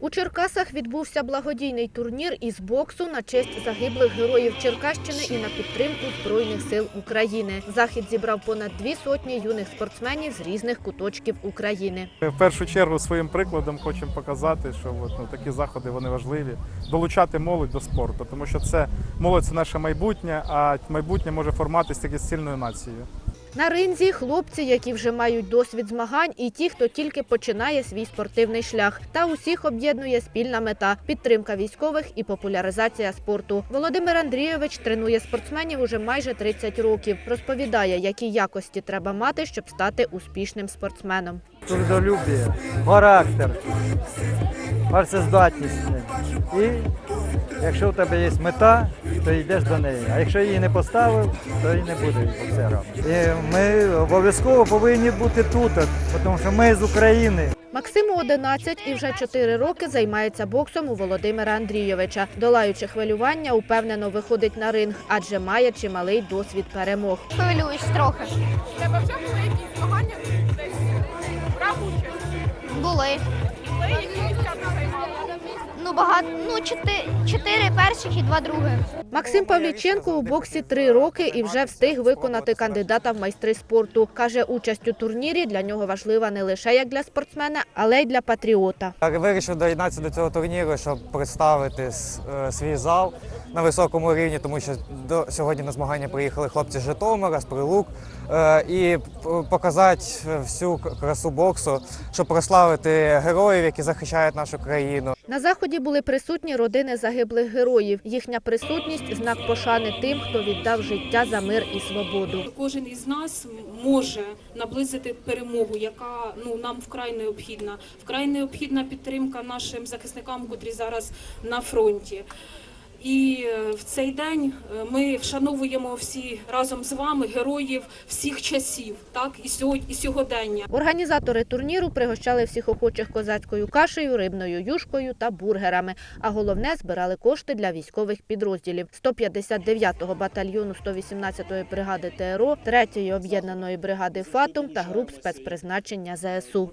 У Черкасах відбувся благодійний турнір із боксу на честь загиблих героїв Черкащини і на підтримку Збройних сил України. Захід зібрав понад дві сотні юних спортсменів з різних куточків України. В першу чергу своїм прикладом хочемо показати, що от, ну, такі заходи вони важливі. Долучати молодь до спорту, тому що це молодь це наше майбутнє, а майбутнє може форматися тільки з сильною нацією. На ринзі хлопці, які вже мають досвід змагань, і ті, хто тільки починає свій спортивний шлях. Та усіх об'єднує спільна мета підтримка військових і популяризація спорту. Володимир Андрійович тренує спортсменів уже майже 30 років. Розповідає, які якості треба мати, щоб стати успішним спортсменом. трудолюбие, характер, працездатність. І якщо у тебе є мета, то йдеш до неї. А якщо її не поставив, то і не буде боксером. І ми обов'язково повинні бути тут, тому що ми з України. Максиму 11 і вже 4 роки займається боксом у Володимира Андрійовича. Долаючи хвилювання, упевнено виходить на ринг, адже має чималий досвід перемог. Хвилююсь трохи. Тебе вже були якісь змагання десь брав участь? Були. Були які місця ти займала? Ну багато. Ну, чотири, чотири перших і два других. Максим Павліченко у боксі три роки і вже встиг виконати кандидата в майстри спорту. Каже, участь у турнірі для нього важлива не лише як для спортсмена, але й для патріота. Я вирішив доєднатися до цього турніру, щоб представити е, свій зал на високому рівні, тому що до сьогодні на змагання приїхали хлопці з Житомира, з Прилук, е, і показати всю красу боксу, щоб прославити героїв, які захищають нашу країну. На заході були присутні родини загиблих героїв. Їхня присутність знак пошани тим, хто віддав життя за мир і свободу. Кожен із нас може наблизити перемогу, яка ну нам вкрай необхідна. Вкрай необхідна підтримка нашим захисникам, котрі зараз на фронті. І е, в цей день е, ми вшановуємо всі разом з вами героїв всіх часів, так і сьогодні, і сьогодення. Організатори турніру пригощали всіх охочих козацькою кашею, рибною юшкою та бургерами. А головне збирали кошти для військових підрозділів 159-го батальйону 118-ї бригади ТРО, 3-ї об'єднаної бригади ФАТУМ та груп спецпризначення ЗСУ.